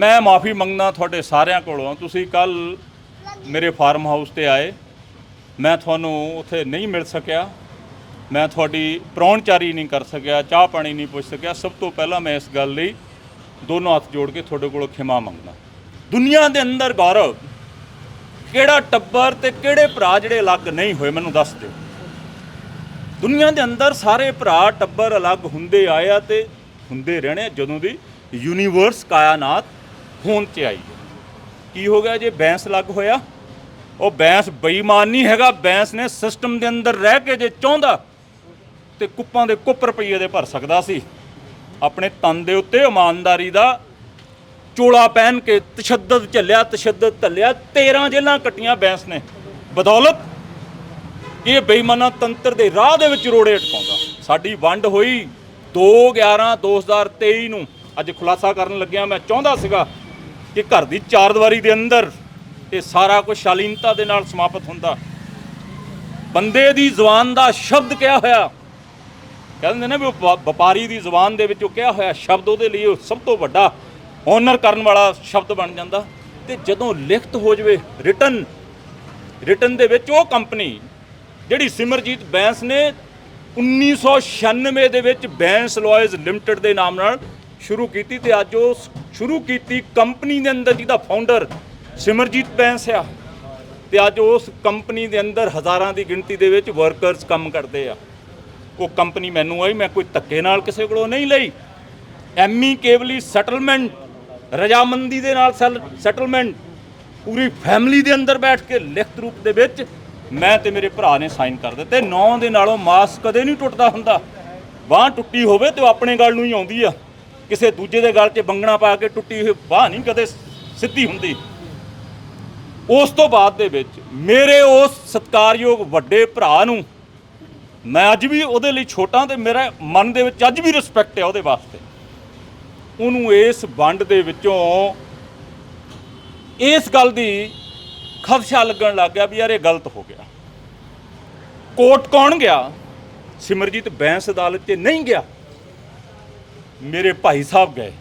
ਮੈਂ ਮਾਫੀ ਮੰਗਦਾ ਤੁਹਾਡੇ ਸਾਰਿਆਂ ਕੋਲੋਂ। ਤੁਸੀਂ ਕੱਲ ਮੇਰੇ ਫਾਰਮ ਹਾਊਸ ਤੇ ਆਏ। ਮੈਂ ਤੁਹਾਨੂੰ ਉੱਥੇ ਨਹੀਂ ਮਿਲ ਸਕਿਆ। ਮੈਂ ਤੁਹਾਡੀ ਪ੍ਰਾਹੁਣਚਾਰੀ ਨਹੀਂ ਕਰ ਸਕਿਆ, ਚਾਹ ਪਾਣੀ ਨਹੀਂ ਪੁੱਛ ਸਕਿਆ। ਸਭ ਤੋਂ ਪਹਿਲਾਂ ਮੈਂ ਇਸ ਗੱਲ ਲਈ ਦੋਨੋਂ ਹੱਥ ਜੋੜ ਕੇ ਤੁਹਾਡੇ ਕੋਲੋਂ ਖਿਮਾ ਮੰਗਦਾ। ਦੁਨੀਆ ਦੇ ਅੰਦਰ ਗੌਰਵ, ਕਿਹੜਾ ਟੱਬਰ ਤੇ ਕਿਹੜੇ ਭਰਾ ਜਿਹੜੇ ਅਲੱਗ ਨਹੀਂ ਹੋਏ, ਮੈਨੂੰ ਦੱਸ ਦਿਓ। ਦੁਨੀਆ ਦੇ ਅੰਦਰ ਸਾਰੇ ਭਰਾ ਟੱਬਰ ਅਲੱਗ ਹੁੰਦੇ ਆਏ ਆ ਤੇ ਹੁੰਦੇ ਰਹਿਣੇ ਜਦੋਂ ਦੀ ਯੂਨੀਵਰਸ ਕਾਇਨਾਤ ਹੋਣ ਚ ਆਈ ਹੈ। ਕੀ ਹੋ ਗਿਆ ਜੇ ਬੈਂਸ ਲੱਗ ਹੋਇਆ? ਉਹ ਬੈਂਸ ਬੇਈਮਾਨ ਨਹੀਂ ਹੈਗਾ, ਬੈਂਸ ਨੇ ਸਿਸਟਮ ਦੇ ਅੰਦਰ ਰਹਿ ਕੇ ਜੇ ਚਾਹੁੰਦਾ, ਤੇ ਕੁੱਪਾਂ ਦੇ ਕੁੱਪ ਰੁਪਈਏ ਦੇ ਭਰ ਸਕਦਾ ਸੀ। ਆਪਣੇ ਤਨ ਦੇ ਉੱਤੇ ਇਮਾਨਦਾਰੀ ਦਾ ਚੋਲਾ ਪਹਿਨ ਕੇ ਤਸ਼ੱਦਦ ਝੱਲਿਆ, ਤਸ਼ੱਦਦ ਢੱਲਿਆ 13 ਜੇਲਾਂ ਕੱਟੀਆਂ ਬੈਂਸ ਨੇ। ਬਦੌਲਤ ਇਹ ਬੇਈਮਾਨਾ ਤੰਤਰ ਦੇ ਰਾਹ ਦੇ ਵਿੱਚ ਰੋੜੇ ਅਟਕਾਉਂਦਾ। ਸਾਡੀ ਵੰਡ ਹੋਈ 2 11 2023 ਨੂੰ। ਅੱਜ ਖੁਲਾਸਾ ਕਰਨ ਲੱਗਿਆ ਮੈਂ ਚਾਹੁੰਦਾ ਸੀਗਾ ਕਿ ਘਰ ਦੀ ਚਾਰ ਦੀਵਾਰੀ ਦੇ ਅੰਦਰ ਇਹ ਸਾਰਾ ਕੁਝ ਸ਼ਾਲੀਨਤਾ ਦੇ ਨਾਲ ਸਮਾਪਤ ਹੁੰਦਾ। ਬੰਦੇ ਦੀ ਜ਼ੁਬਾਨ ਦਾ ਸ਼ਬਦ ਕਿਹਾ ਹੋਇਆ, ਕਹਿੰਦੇ ਨੇ ਵੀ ਵਪਾ- ਵਪਾਰੀ ਦੀ ਜ਼ੁਬਾਨ ਦੇ ਵਿੱਚ ਉਹ ਕਿਹਾ ਹੋਇਆ ਸ਼ਬਦ ਉਹਦੇ ਲਈ ਉਹ ਸਭ ਤੋਂ ਵੱਡਾ ਓਨਰ ਕਰਨ ਵਾਲਾ ਸ਼ਬਦ ਬਣ ਜਾਂਦਾ। ਤੇ ਜਦੋਂ ਲਿਖਤ ਹੋ ਜਵੇ ਰਿਟਨ ਰਿਟਨ ਦੇ ਵਿੱਚ ਉਹ ਕੰਪਨੀ ਜਿਹੜੀ ਸਿਮਰਜੀਤ ਬੈਂਸ ਨੇ 1996 ਦੇ ਵਿੱਚ ਬੈਂਸ ਲਾਇਜ਼ ਲਿਮਟਿਡ ਦੇ ਨਾਮ ਨਾਲ ਸ਼ੁਰੂ ਕੀਤੀ ਤੇ ਅੱਜ ਉਹ ਸ਼ੁਰੂ ਕੀਤੀ ਕੰਪਨੀ ਦੇ ਅੰਦਰ ਜਿਹਦਾ ਫਾਊਂਡਰ ਸਿਮਰਜੀਤ ਬੈਂਸ ਆ। ਤੇ ਅੱਜ ਉਸ ਕੰਪਨੀ ਦੇ ਅੰਦਰ ਹਜ਼ਾਰਾਂ ਦੀ ਗਿਣਤੀ ਦੇ ਵਿੱਚ ਵਰਕਰਸ ਕੰਮ ਕਰਦੇ ਆ। ਉਹ ਕੰਪਨੀ ਮੈਨੂੰ ਆਈ, ਮੈਂ ਕੋਈ ਧੱਕੇ ਨਾਲ ਕਿਸੇ ਕੋਲੋਂ ਨਹੀਂ ਲਈ। ਐਮੀ ਕੇਵਲੀ ਸੈਟਲਮੈਂਟ ਰਜਾਮੰਦੀ ਦੇ ਨਾਲ ਸੈਟਲਮੈਂਟ ਪੂਰੀ ਫੈਮਿਲੀ ਦੇ ਅੰਦਰ ਬੈਠ ਕੇ ਲਿਖਤ ਰੂਪ ਦੇ ਵਿੱਚ ਮੈਂ ਤੇ ਮੇਰੇ ਭਰਾ ਨੇ ਸਾਈਨ ਕਰ ਦਿੱਤੇ। ਨੌ ਦੇ ਨਾਲੋਂ ਮਾਸ ਕਦੇ ਨਹੀਂ ਟੁੱਟਦਾ ਹੁੰਦਾ। ਬਾਹ ਟੁੱਟੀ ਹੋਵੇ ਤੇ ਉਹ ਆਪਣੇ ਗੱਲ ਨੂੰ ਹੀ ਆਉਂਦੀ ਆ। ਕਿਸੇ ਦੂਜੇ ਦੇ ਗੱਲ 'ਚ ਬੰਗਣਾ ਪਾ ਕੇ ਟੁੱਟੀ ਹੋਈ ਬਾਹ ਨਹੀਂ ਕਦੇ ਸਿੱਧੀ ਹੁੰਦੀ। ਉਸ ਤੋਂ ਬਾਅਦ ਦੇ ਵਿੱਚ ਮੇਰੇ ਉਸ ਸਤਿਕਾਰਯੋਗ ਵੱਡੇ ਭਰਾ ਨੂੰ ਮੈਂ ਅੱਜ ਵੀ ਉਹਦੇ ਲਈ ਛੋਟਾ ਤੇ ਮੇਰਾ ਮਨ ਦੇ ਵਿੱਚ ਅੱਜ ਵੀ ਰਿਸਪੈਕਟ ਹੈ ਉਹਦੇ ਵਾਸਤੇ। ਉਹਨੂੰ ਇਸ ਵੰਡ ਦੇ ਵਿੱਚੋਂ ਇਸ ਗੱਲ ਦੀ ਖਦਸ਼ਾ ਲੱਗਣ ਲੱਗ ਗਿਆ ਵੀ ਯਾਰ ਇਹ ਗਲਤ ਹੋ ਗਿਆ। ਕੋਰਟ ਕੌਣ ਗਿਆ? ਸਿਮਰਜੀਤ ਬੈਂਸ ਅਦਾਲਤ 'ਚ ਨਹੀਂ ਗਿਆ। ਮੇਰੇ ਭਾਈ ਸਾਹਿਬ ਗਏ।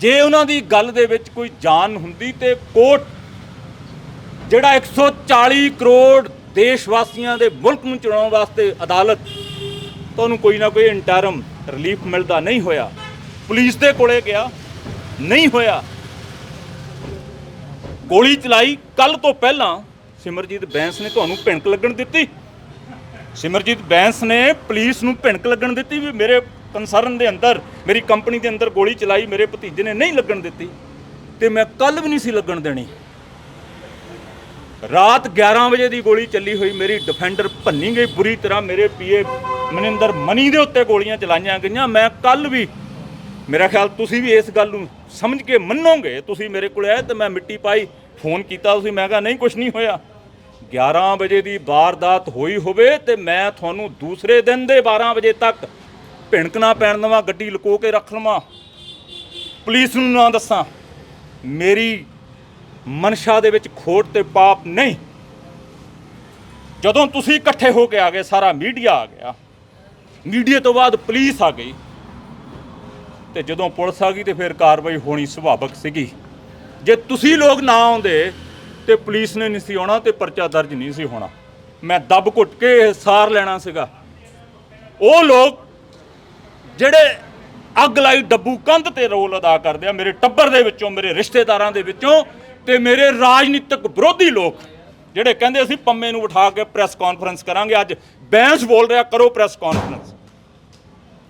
ਜੇ ਉਹਨਾਂ ਦੀ ਗੱਲ ਦੇ ਵਿੱਚ ਕੋਈ ਜਾਨ ਹੁੰਦੀ ਤੇ ਕੋਰਟ ਜਿਹੜਾ 140 ਕਰੋੜ ਦੇਸ਼ ਵਾਸੀਆਂ ਦੇ ਮੁਲਕ ਨੂੰ ਚਲਾਉਣ ਵਾਸਤੇ ਅਦਾਲਤ ਤੁਹਾਨੂੰ ਕੋਈ ਨਾ ਕੋਈ ਇੰਟਰਮ ਰਿਲੀਫ ਮਿਲਦਾ ਨਹੀਂ ਹੋਇਆ। ਪੁਲਿਸ ਦੇ ਕੋਲੇ ਗਿਆ, ਨਹੀਂ ਹੋਇਆ। ਗੋਲੀ ਚਲਾਈ ਕੱਲ ਤੋਂ ਪਹਿਲਾਂ ਸਿਮਰਜੀਤ ਬੈਂਸ ਨੇ ਤੁਹਾਨੂੰ ਭਿਣਕ ਲੱਗਣ ਦਿੱਤੀ। ਸਿਮਰਜੀਤ ਬੈਂਸ ਨੇ ਪੁਲਿਸ ਨੂੰ ਭਿਣਕ ਲੱਗਣ ਦਿੱਤੀ ਵੀ ਮੇਰੇ ਕੰਸਰਨ ਦੇ ਅੰਦਰ, ਮੇਰੀ ਕੰਪਨੀ ਦੇ ਅੰਦਰ ਗੋਲੀ ਚਲਾਈ, ਮੇਰੇ ਭਤੀਜੇ ਨੇ ਨਹੀਂ ਲੱਗਣ ਦਿੱਤੀ ਤੇ ਮੈਂ ਕੱਲ ਵੀ ਨਹੀਂ ਸੀ ਲੱਗਣ ਦੇਣੀ। ਰਾਤ 11 ਵਜੇ ਦੀ ਗੋਲੀ ਚੱਲੀ ਹੋਈ, ਮੇਰੀ ਡਿਫੈਂਡਰ ਭੰਨੀ ਗਈ ਬੁਰੀ ਤਰ੍ਹਾਂ, ਮੇਰੇ ਪੀਏ ਮਨਿੰਦਰ ਮਨੀ ਦੇ ਉੱਤੇ ਗੋਲੀਆਂ ਚਲਾਈਆਂ ਗਈਆਂ, ਮੈਂ ਕੱਲ ਵੀ, ਮੇਰਾ ਖਿਆਲ ਤੁਸੀਂ ਵੀ ਇਸ ਗੱਲ ਨੂੰ ਸਮਝ ਕੇ ਮੰਨੋਗੇ, ਤੁਸੀਂ ਮੇਰੇ ਕੋਲ ਆਏ ਤੇ ਮੈਂ ਮਿੱਟੀ ਪਾਈ, ਫੋਨ ਕੀਤਾ, ਤੁਸੀਂ ਮੈਂ ਕਿਹਾ, ਨਹੀਂ ਕੁਝ ਨਹੀਂ ਹੋਇਆ। 11 ਵਜੇ ਦੀ ਵਾਰਦਾਤ ਹੋਈ ਹੋਵੇ ਤੇ ਮੈਂ ਤੁਹਾਨੂੰ ਦੂਸਰੇ ਦਿਨ ਦੇ 12 ਵਜੇ ਤੱਕ ਭਿਣਕ ਨਾ ਪੈਣ ਦੇਵਾਂ, ਗੱਡੀ ਲੁਕੋ ਕੇ ਰੱਖ ਲਵਾਂ। ਪੁਲਿਸ ਨੂੰ ਨਾ ਦੱਸਾਂ, ਮੇਰੀ ਮਨਸ਼ਾ ਦੇ ਵਿੱਚ ਖੋਟ ਤੇ ਪਾਪ ਨਹੀਂ। ਜਦੋਂ ਤੁਸੀਂ ਇਕੱਠੇ ਹੋ ਕੇ ਆ ਗਏ, ਸਾਰਾ ਮੀਡੀਆ ਆ ਗਿਆ। ਮੀਡੀਆ ਤੋਂ ਬਾਅਦ ਪੁਲਿਸ ਆ ਗਈ। ਤੇ ਜਦੋਂ ਪੁਲਿਸ ਆ ਗਈ, ਤੇ ਫਿਰ ਕਾਰਵਾਈ ਹੋਣੀ ਸੁਭਾਵਕ ਸੀਗੀ। ਜੇ ਤੁਸੀਂ ਲੋਕ ਨਾ ਆਉਂਦੇ, ਤੇ ਪੁਲਿਸ ਨੇ ਨਹੀਂ ਸੀ ਆਉਣਾ, ਤੇ ਪਰਚਾ ਦਰਜ ਨਹੀਂ ਸੀ ਹੋਣਾ। ਮੈਂ ਦੱਬ ਘੁੱਟ ਕੇ ਸਾਰ ਲੈਣਾ ਸੀਗਾ। ਉਹ ਲੋਕ ਜਿਹੜੇ ਅੱਗ ਲਾਈ ਡੱਬੂ ਕੰਧ ਤੇ ਰੋਲ ਅਦਾ ਕਰਦੇ ਆ, ਮੇਰੇ ਟੱਬਰ ਦੇ ਵਿੱਚੋਂ, ਮੇਰੇ ਰਿਸ਼ਤੇਦਾਰਾਂ ਦੇ ਵਿੱਚੋਂ ਤੇ ਮੇਰੇ ਰਾਜਨੀਤਿਕ ਵਿਰੋਧੀ ਲੋਕ, ਜਿਹੜੇ ਕਹਿੰਦੇ ਅਸੀਂ ਪੰਮੇ ਨੂੰ ਉਠਾ ਕੇ ਪ੍ਰੈਸ ਕਾਨਫਰੰਸ ਕਰਾਂਗੇ, ਅੱਜ ਬੈਂਸ ਬੋਲ ਰਿਹਾ, ਕਰੋ ਪ੍ਰੈਸ ਕਾਨਫਰੰਸ।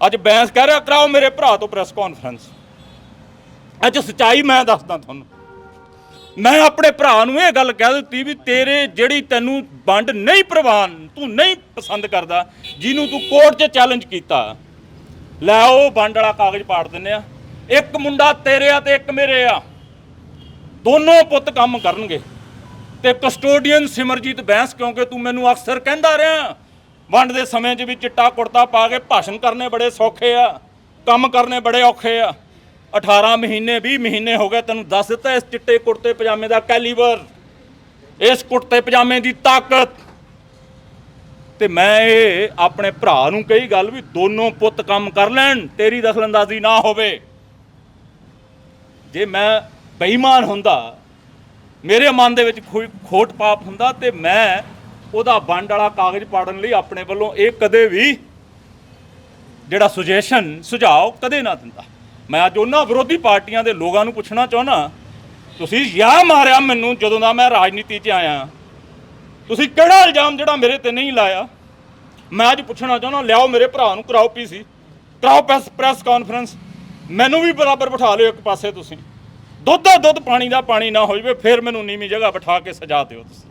ਅੱਜ ਬੈਂਸ ਕਹਿ ਰਿਹਾ, ਕਰਾਓ ਮੇਰੇ ਭਰਾ ਤੋਂ ਪ੍ਰੈਸ ਕਾਨਫਰੰਸ। ਅੱਜ ਸਚਾਈ ਮੈਂ ਦੱਸਦਾ ਤੁਹਾਨੂੰ। ਮੈਂ ਆਪਣੇ ਭਰਾ ਨੂੰ ਇਹ ਗੱਲ ਕਹਿ ਦਿੱਤੀ ਵੀ ਤੇਰੇ ਜਿਹੜੀ ਤੈਨੂੰ ਵੰਡ ਨਹੀਂ ਪ੍ਰਵਾਨ, ਤੂੰ ਨਹੀਂ ਪਸੰਦ ਕਰਦਾ, ਜਿਹਨੂੰ ਤੂੰ ਕੋਰਟ 'ਚ ਚੈਲੰਜ ਕੀਤਾ ਲੈ ਉਹ ਵੰਡ ਵਾਲਾ ਕਾਗਜ਼ ਪਾੜ ਦਿੰਨੇ ਆ। ਇੱਕ ਮੁੰਡਾ ਤੇਰੇ ਆ ਤੇ ਇੱਕ ਮੇਰੇ ਆ। ਦੋਨੋਂ ਪੁੱਤ ਕੰਮ ਕਰਨਗੇ। ਤੇ ਕਸਟੋਡੀਅਨ ਸਿਮਰਜੀਤ ਬੈਂਸ ਕਿਉਂਕਿ ਤੂੰ ਮੈਨੂੰ ਅਕਸਰ ਕਹਿੰਦਾ ਰਿਹਾ। ਵੰਡ ਦੇ ਸਮੇਂ 'ਚ ਵੀ ਚਿੱਟਾ ਕੁੜਤਾ ਪਾ ਕੇ ਭਾਸ਼ਣ ਕਰਨੇ ਬੜੇ ਸੌਖੇ ਆ, ਕੰਮ ਕਰਨੇ ਬੜੇ ਔਖੇ ਆ। 18 ਮਹੀਨੇ 20 ਮਹੀਨੇ ਹੋ ਗਏ ਤੈਨੂੰ ਦੱਸ ਦਿੱਤਾ ਇਸ ਚਿੱਟੇ ਕੁੜਤੇ ਪਜਾਮੇ ਦਾ ਕੈਲੀਬਰ ਇਸ ਕੁੜਤੇ ਪਜਾਮੇ ਦੀ ਤਾਕਤ ਤੇ ਮੈਂ ਇਹ ਆਪਣੇ ਭਰਾ ਨੂੰ ਕਹੀ ਗੱਲ ਵੀ ਦੋਨੋਂ ਪੁੱਤ ਕੰਮ ਕਰ ਲੈਣ, ਤੇਰੀ ਦਖਲਅੰਦਾਜ਼ੀ ਨਾ ਹੋਵੇ। ਜੇ ਮੈਂ ਬੇਈਮਾਨ ਹੁੰਦਾ, ਮੇਰੇ ਮਨ ਦੇ ਵਿੱਚ ਕੋਈ ਖੋਟ ਪਾਪ ਹੁੰਦਾ ਤੇ ਮੈਂ ਉਹਦਾ ਵੰਡ ਵਾਲਾ ਕਾਗਜ਼ ਪਾੜਨ ਲਈ ਆਪਣੇ ਵੱਲੋਂ ਇਹ ਕਦੇ ਵੀ ਜਿਹੜਾ ਸੁਜੈਸ਼ਨ, ਸੁਝਾਅ ਕਦੇ ਨਾ ਦਿੰਦਾ। ਮੈਂ ਅੱਜ ਉਹਨਾਂ ਵਿਰੋਧੀ ਪਾਰਟੀਆਂ ਦੇ ਲੋਕਾਂ ਨੂੰ ਪੁੱਛਣਾ ਚਾਹੁੰਦਾ, ਤੁਸੀਂ ਯਾ ਮਾਰਿਆ ਮੈਨੂੰ ਜਦੋਂ ਦਾ ਮੈਂ ਰਾਜਨੀਤੀ 'ਚ ਆਇਆ। ਤੁਸੀਂ ਕਿਹੜਾ ਇਲਜ਼ਾਮ ਜਿਹੜਾ ਮੇਰੇ ਤੇ ਨਹੀਂ ਲਾਇਆ? ਮੈਂ ਅੱਜ ਪੁੱਛਣਾ ਚਾਹੁੰਦਾ, ਲਿਆਓ ਮੇਰੇ ਭਰਾ ਨੂੰ, ਕਰਾਓ ਪੀਸੀ, ਕਰਾਓ ਪ੍ਰੈਸ ਪ੍ਰੈਸ ਕਾਨਫਰੰਸ। ਮੈਨੂੰ ਵੀ ਬਰਾਬਰ ਬਿਠਾ ਲਿਓ ਇੱਕ ਪਾਸੇ ਤੁਸੀਂ। ਦੁੱਧ ਦਾ ਦੁੱਧ, ਪਾਣੀ ਦਾ ਪਾਣੀ ਨਾ ਹੋ ਜਵੇ, ਫਿਰ ਮੈਨੂੰ ਨੀਵੀਂ ਜਗ੍ਹਾ ਬਿਠਾ ਕੇ ਸਜਾ ਦਿਓ ਤੁਸੀਂ।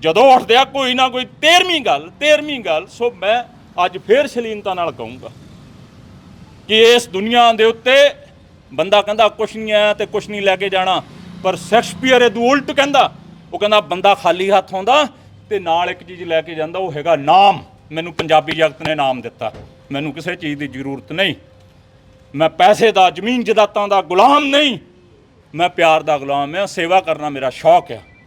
ਜਦੋਂ ਉੱਠਦੇ ਆ, ਕੋਈ ਨਾ ਕੋਈ 13ਵੀਂ ਗੱਲ 13ਵੀਂ ਗੱਲ, ਸੋ ਮੈਂ ਅੱਜ ਫੇਰ ਸ਼ਲੀਨਤਾ ਨਾਲ ਕਹੂੰਗਾ ਕਿ ਇਸ ਦੁਨੀਆ ਦੇ ਉੱਤੇ ਬੰਦਾ ਕਹਿੰਦਾ, ਕੁਛ ਨਹੀਂ ਆਇਆ ਤੇ ਕੁਛ ਨਹੀਂ ਲੈ ਕੇ ਜਾਣਾ, ਪਰ ਸ਼ੈਕਸਪੀਅਰ ਇਹ ਦੂ ਉਲਟ ਕਹਿੰਦਾ ਉਹ ਕਹਿੰਦਾ ਬੰਦਾ ਖਾਲੀ ਹੱਥ ਆਉਂਦਾ ਤੇ ਨਾਲ ਇੱਕ ਚੀਜ਼ ਲੈ ਕੇ ਜਾਂਦਾ, ਉਹ ਹੈਗਾ ਨਾਮ। ਮੈਨੂੰ ਪੰਜਾਬੀ ਜਗਤ ਨੇ ਨਾਮ ਦਿੱਤਾ। ਮੈਨੂੰ ਕਿਸੇ ਚੀਜ਼ ਦੀ ਜ਼ਰੂਰਤ ਨਹੀਂ। ਮੈਂ ਪੈਸੇ ਦਾ ਜ਼ਮੀਨ ਜਾਇਦਾਦਾਂ ਦਾ ਗੁਲਾਮ ਨਹੀਂ। ਮੈਂ ਪਿਆਰ ਦਾ ਗੁਲਾਮ ਹਾਂ, ਸੇਵਾ ਕਰਨਾ ਮੇਰਾ ਸ਼ੌਕ ਹੈ।